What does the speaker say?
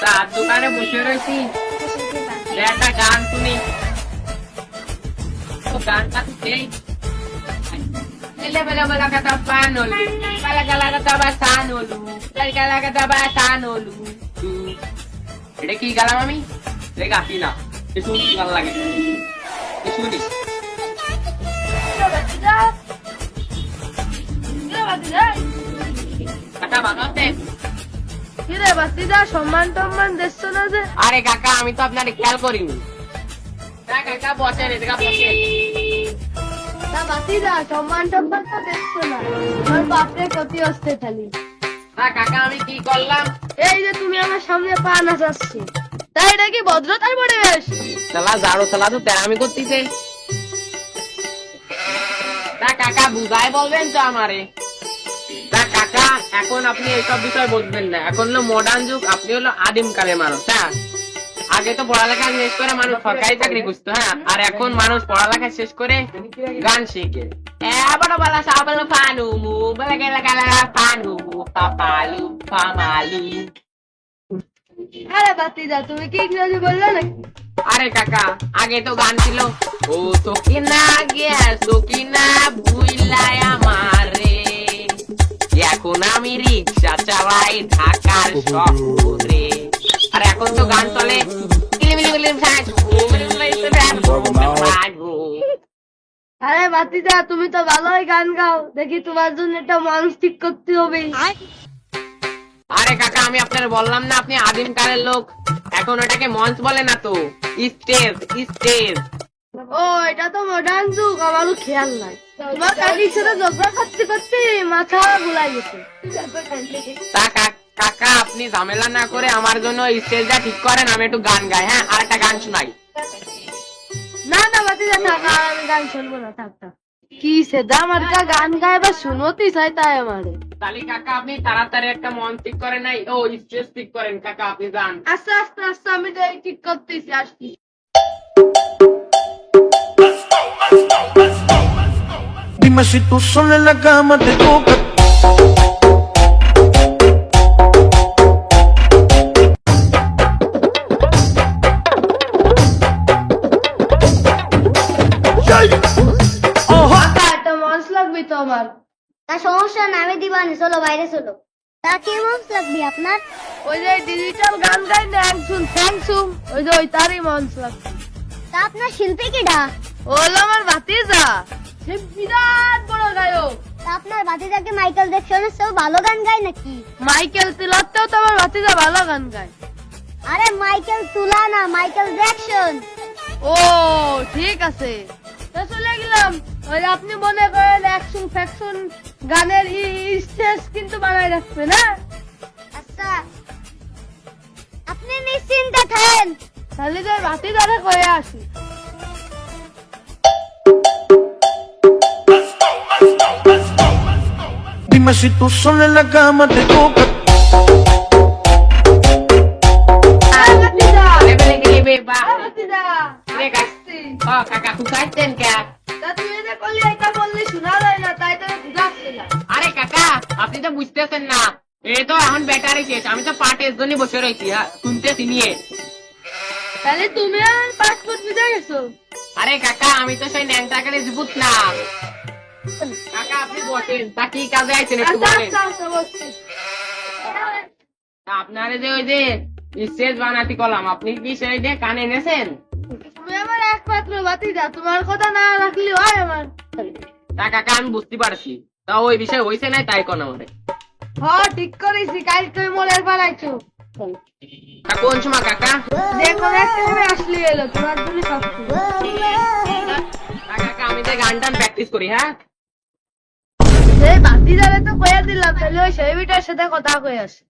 চার দোকানে বসে রয়েছি একটা গান শুনি গানটা শুনেই kata basanolu. এটা কি গালাম আমি রে গাতি না এ ভালো লাগে এ শুনি কাটা বানাতে কিরে বাতিদা সম্মান টম্মান দেখছ না যে? আরে কাকা আমি তো আপনার খেয়াল করিনি। না কাকা বসেন এদিকে বসেন। তা বাতিদা সম্মান টম্মান তো দেখছ না। আমার বাপরে ক্ষতি হচ্ছে খালি। না কাকা আমি কি করলাম? এই যে তুমি আমার সামনে পা নাচাচ্ছি। তাই এটা কি ভদ্রতার পরিবেশ? চালা জাড়ো চালা তো তেরামি করতেছে। তা কাকা বুঝাই বলবেন তো আমারে। তা কাকা এখন আপনি এইসব বিষয় বুঝবেন না। এখন হলো মডার্ন যুগ আপনি হলো আদিম কালের মানুষ হ্যাঁ? আগে তো পড়ালেখা শেষ করে মানুষ সরকারি চাকরি খুঁজতো হ্যাঁ? আর এখন মানুষ পড়ালেখা শেষ করে গান শিখে। এবার বলা সাবাল ফানু মু বলা গেলা গেলা পাপালু পামালু আরে তুমি কি ইংরেজি বললে নাকি? আরে কাকা আগে তো গান ছিল ও সকিনা গিয়া সকিনা ভুইলাই আমারে ঢাকার শহরে আর এখন তো গান চলে আরে বাতিদা তুমি তো ভালোই গান গাও দেখি তোমার জন্য একটা মঞ্চ ঠিক করতে হবে আরে কাকা আমি আপনার বললাম না আপনি আদিম কালের লোক এখন ওটাকে মঞ্চ বলে না তো স্টেজ স্টেজ ও এটা তো মডার্ন যুগ আমারও খেয়াল নাই। তোমার কাকির সাথে ঝগড়া করতে করতে মাথা গুলাই গেছে। তা কাকা আপনি ঝামেলা না করে আমার জন্য স্টেজটা ঠিক করেন আমি একটু গান গাই হ্যাঁ? আর একটা গান শোনাই। না না বাতিদা থাক আর আমি গান শুনব না থাক থাক। কি সেদা আমার কা গান গায় বা শুনবতি চাই তাই আমারে। তাহলে কাকা আপনি তাড়াতাড়ি একটা মন ঠিক করেন নাই ও স্টেজ ঠিক করেন কাকা আপনি যান। আস্তে আস্তে আস্তে আমি তো ঠিক করতেছি আসছি। Dime si tú sola en la cama te toca. কাকা একটা মঞ্চ লাগবে তো আমার তা সমস্যা না আমি দিবানি চলো বাইরে চলো তা কে মঞ্চ লাগবে আপনার ওই যে ডিজিটাল গান গাই না একজন থ্যাংকসুম ওই যে ওই তারই মঞ্চ লাগবে তা আপনার শিল্পী কিডা ও হলো আমার ভাতিজা। সে বিরাট বড় গায়ক। তা আপনার মাইকেল জ্যাকসনের চেয়েও ভালো গান গায় নাকি? মাইকেল তিলত্তেও তো আমার ভাতিজা ভালো গান গায়। আরে মাইকেল তুলা না মাইকেল জ্যাকসন। ও ঠিক আছে। তো চলে গেলাম। ওই আপনি মনে করেন অ্যাকশন ফ্যাকশন গানের স্টেজ কিন্তু বানাই রাখবে না? আচ্ছা আপনি নিশ্চিন্তে থাকেন। তাহলে যে ভাতিজারে কয়ে আসি Dime si tú sola en la cama te toca. আরে কাকা আপনি তো বুঝতেছেন না এই তো এখন আমি তো পাটের জন্য বসে রয়েছি নিয়ে তাহলে তুমি আর কাকা আমি তো সেই ন্যাংটা কালে জীবুত না কাকা আপনি বসেন। তা কি কাজে আইছেন একটু আচ্ছা বলেন। আচ্ছা আচ্ছা আপনারে যে ওই যে স্টেজ বানাতে কলাম আপনি কি সেই দিয়ে কানে এনেছেন? তুমি আমার একমাত্র ভাতিজা তোমার কথা না রাখলি হয় আমার। তা কাকা আমি বুঝতে পারছি। তা ওই বিষয় হয়েছে নাই তাই কোন আমারে? হ ঠিক করেছি কাল তুই মোলের বানাইছো তা কোন সময় কাকা? দেখো একটা আসলি এলো তোমার সব কাকা আমি যে গান টান প্র্যাকটিস করি হ্যাঁ? সেই যাবে তো কয়ে দিলাম তাহলে ওই সেই বিটার সাথে কথা কয়ে আসে।